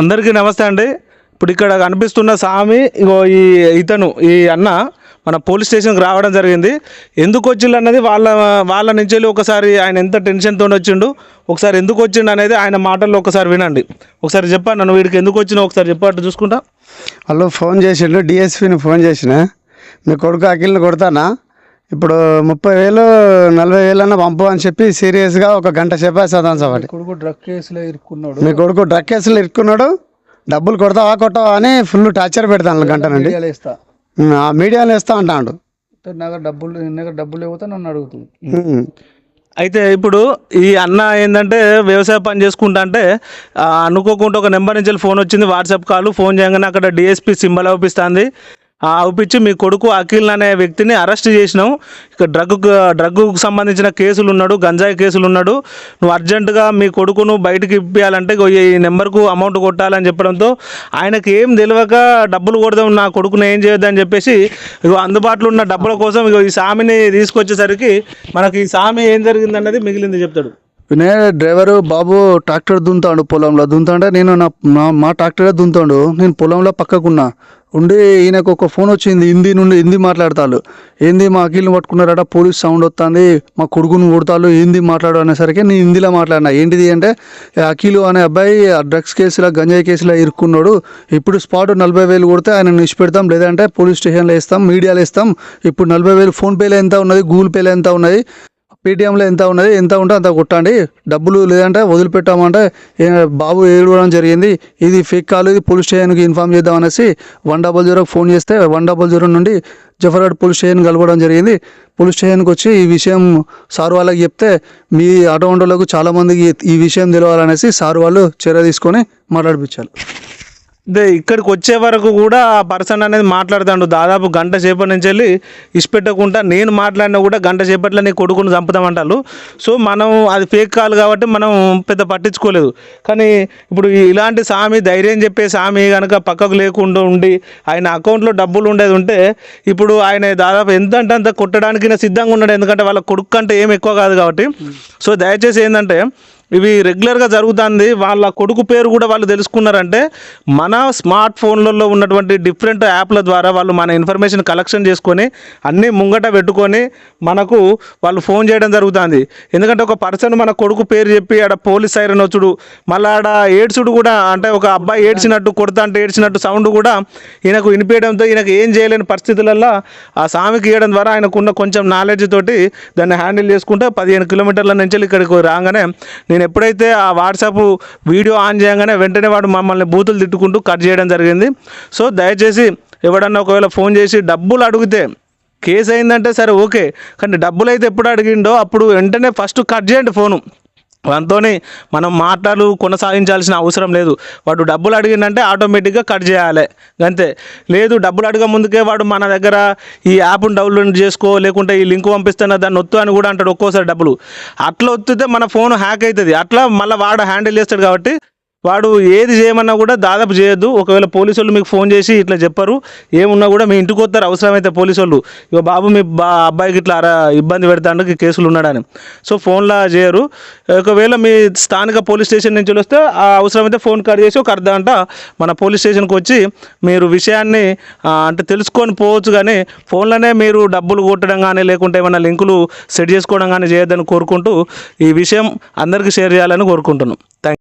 అందరికీ నమస్తే అండి. ఇప్పుడు ఇక్కడ కనిపిస్తున్న స్వామి ఇగో ఈ ఇతను ఈ అన్న మన పోలీస్ స్టేషన్కి రావడం జరిగింది. ఎందుకు వచ్చిండు అన్నది వాళ్ళ వాళ్ళ నుంచి వెళ్ళి ఒకసారి ఆయన ఎంత టెన్షన్తో వచ్చిండు ఒకసారి ఎందుకు వచ్చిండు అనేది ఆయన మాటల్లో ఒకసారి వినండి. ఒకసారి చెప్పాను నన్ను వీడికి ఎందుకు వచ్చినా ఒకసారి చెప్పట్టు చూసుకుంటా. వాళ్ళు ఫోన్ చేసిండు డిఎస్పీని ఫోన్ చేసిన. మీ కొడుకు అఖిల్ని కొడతానా? ఇప్పుడు ముప్పై వేలు నలభై వేలు అన్న పంపు అని చెప్పి సీరియస్గా ఒక గంట సేపు చదవం సవాడి కొడుకు డ్రగ్ కేసులో ఇరుక్కున్నాడు. మీ కొడుకు డ్రగ్ కేసులు ఇరుక్కున్నాడు. డబ్బులు కొడతావా కొట్టవా అని ఫుల్ టార్చర్ పెడతాను గంట నుండి. మీడియాలో ఇస్తా అంటాడు. నాకు డబ్బులు డబ్బులు లేకపోతే నన్ను అడుగుతుంది. అయితే ఇప్పుడు ఈ అన్న ఏంటంటే వ్యవసాయ పని చేసుకుంటా అంటే అనుకోకుండా ఒక నెంబర్ నుంచి ఫోన్ వచ్చింది వాట్సాప్ కాల్ ఫోన్ చేయగానే అక్కడ డిఎస్పి సింబల్ అవుపిస్తుంది అవుపించి మీ కొడుకు అఖిల్ అనే వ్యక్తిని అరెస్ట్ చేసినాం. ఇక డ్రగ్ డ్రగ్కు సంబంధించిన కేసులు ఉన్నాడు గంజాయి కేసులు ఉన్నాడు. నువ్వు అర్జెంటుగా మీ కొడుకును బయటకు ఇప్పించాలంటే ఇగో ఈ నెంబర్కు అమౌంట్ కొట్టాలని చెప్పడంతో ఆయనకి ఏం తెలియక డబ్బులు కొడదాం నా కొడుకుని ఏం చేయొద్దని చెప్పేసి ఇగో అందుబాటులో ఉన్న డబ్బుల కోసం ఇగో ఈ సామిని తీసుకొచ్చేసరికి మనకి ఈ సామి ఏం జరిగిందన్నది మిగిలింది చెప్తాడు. నే డ్రైవరు బాబు ట్రాక్టర్ దున్తాడు పొలంలో. దున్తాంటే నేను నా మా ట్రాక్టరే దుంతాడు. నేను పొలంలో పక్కకున్నా. ఉండి ఈయనకు ఒక ఫోన్ వచ్చింది. హిందీ నుండి హిందీ మాట్లాడతాడు ఏంది మా అఖిల్ని పట్టుకున్నారట పోలీస్ సౌండ్ వస్తుంది మా కొడుకుని కొడతాడు హిందీ మాట్లాడు అనేసరికి నేను హిందీలో మాట్లాడినా. ఏంటిది అంటే అఖిలు అనే అబ్బాయి ఆ డ్రగ్స్ కేసులో గంజాయి కేసులో ఇరుక్కున్నాడు. ఇప్పుడు స్పాట్ నలభై వేలు కొడితే ఆయన నిష్పెడతాం. లేదంటే పోలీస్ స్టేషన్లో వేస్తాం మీడియాలో వేస్తాం. ఇప్పుడు నలభై వేలు ఫోన్పేలో ఎంత ఉన్నది గూగుల్ పేలో ఎంత ఉన్నది? పేటిఎంలో ఎంత ఉన్నది ఎంత ఉంటే అంత కొట్టండి. డబ్బులు లేదంటే వదిలిపెట్టామంటే బాబు ఏడవడం జరిగింది. ఇది ఫేక్ కాల్ ఇది పోలీస్ స్టేషన్కి ఇన్ఫామ్ చేద్దాం అనేసి వన్ డబల్ జీరోకి ఫోన్ చేస్తే వన్ డబల్ జీరో నుండి జఫరాడ్ పోలీస్ స్టేషన్ కలవడం జరిగింది. పోలీస్ స్టేషన్కి వచ్చి ఈ విషయం సార్ వాళ్ళకి చెప్తే మీ ఆటో వంటలకు చాలామందికి ఈ విషయం తెలియాలనేసి సార్ వాళ్ళు చర్య తీసుకొని మాట్లాడిపించారు. ఇక్కడికి వచ్చే వరకు కూడా ఆ పర్సన్ అనేది మాట్లాడుతాడు. దాదాపు గంట సేపటి నుంచి వెళ్ళి ఇష్టపెట్టకుండా నేను మాట్లాడినా కూడా గంట సేపట్లో నీ కొడుకును చంపుతామంటారు సో మనం అది ఫేక్ కాల్ కాబట్టి మనం పెద్ద పట్టించుకోలేదు. కానీ ఇప్పుడు ఇలాంటి సామి ధైర్యం చెప్పే సామి కనుక పక్కకు లేకుండా ఉండి ఆయన అకౌంట్లో డబ్బులు ఉండేది ఉంటే ఇప్పుడు ఆయన దాదాపు ఎంత అంటే అంత కొట్టడానికి సిద్ధంగా ఉన్నాడు. ఎందుకంటే వాళ్ళ కొడుకు కంటే ఏం ఎక్కువ కాదు కాబట్టి. సో దయచేసి ఏంటంటే ఇవి రెగ్యులర్గా జరుగుతుంది. వాళ్ళ కొడుకు పేరు కూడా వాళ్ళు తెలుసుకున్నారంటే మన స్మార్ట్ ఫోన్లలో ఉన్నటువంటి డిఫరెంట్ యాప్ల ద్వారా వాళ్ళు మన ఇన్ఫర్మేషన్ కలెక్షన్ చేసుకొని అన్నీ ముంగట పెట్టుకొని మనకు వాళ్ళు ఫోన్ చేయడం జరుగుతుంది. ఎందుకంటే ఒక పర్సన్ మన కొడుకు పేరు చెప్పి ఆడ పోలీస్ సైరన్ వచ్చుడు. మళ్ళీ ఆడ ఏడ్చుడు కూడా అంటే ఒక అబ్బాయి ఏడ్చినట్టు కొడతా అంటే ఏడ్చినట్టు సౌండ్ కూడా ఈయనకు వినిపించడంతో ఈయనకు ఏం చేయలేని పరిస్థితులలో ఆ సామికి ఇవ్వడం ద్వారా ఆయనకున్న కొంచెం నాలెడ్జ్ తోటి దాన్ని హ్యాండిల్ చేసుకుంటే పదిహేను కిలోమీటర్ల నుంచి ఇక్కడికి రాగానే నేను ఎప్పుడైతే ఆ వాట్సాప్ వీడియో ఆన్ చేయగానే వెంటనే వాడు మమ్మల్ని బూతులు తిట్టుకుంటూ కట్ చేయడం జరిగింది. సో దయచేసి ఎవడన్నా ఒకవేళ ఫోన్ చేసి డబ్బులు అడిగితే కేసు అయిందంటే సరే ఓకే. కానీ డబ్బులు అయితే ఎప్పుడు అడిగిండో అప్పుడు వెంటనే ఫస్ట్ కట్ చేయండి ఫోను. దాంతోనే మనం మాటలు కొనసాగించాల్సిన అవసరం లేదు. వాడు డబ్బులు అడిగిందంటే ఆటోమేటిక్గా కట్ చేయాలి. అంతే లేదు డబ్బులు అడగ ముందుకే వాడు మన దగ్గర ఈ యాప్ను డౌన్లోడ్ చేసుకో లేకుంటే ఈ లింక్ పంపిస్తున్నా దాన్ని ఒత్తు అని కూడా అంటాడు ఒక్కోసారి డబ్బులు. అట్లా ఒత్తితే మన ఫోన్ హ్యాక్ అవుతుంది అట్లా మళ్ళీ వాడు హ్యాండిల్ చేస్తాడు కాబట్టి వాడు ఏది చేయమన్నా కూడా దాదాపు చేయొద్దు. ఒకవేళ పోలీసు వాళ్ళు మీకు ఫోన్ చేసి ఇట్లా చెప్పరు ఏమున్నా కూడా మీ ఇంటికి వస్తారు. అవసరమైతే పోలీసు వాళ్ళు ఇక బాబు మీ బా అబ్బాయికి ఇట్లా అరా ఇబ్బంది పెడతాడు కేసులు ఉన్నాడని. సో ఫోన్లా చేయరు. ఒకవేళ మీ స్థానిక పోలీస్ స్టేషన్ నుంచి వస్తే ఆ అవసరమైతే ఫోన్ కట్ చేసి ఒక అర్ధ గంట మన పోలీస్ స్టేషన్కి వచ్చి మీరు విషయాన్ని అంటే తెలుసుకొని పోవచ్చు కానీ ఫోన్లోనే మీరు డబ్బులు కొట్టడం కానీ లేకుంటే ఏమైనా లింకులు సెట్ చేసుకోవడం కానీ చేయొద్దని కోరుకుంటూ ఈ విషయం అందరికీ షేర్ చేయాలని కోరుకుంటున్నాం. థ్యాంక్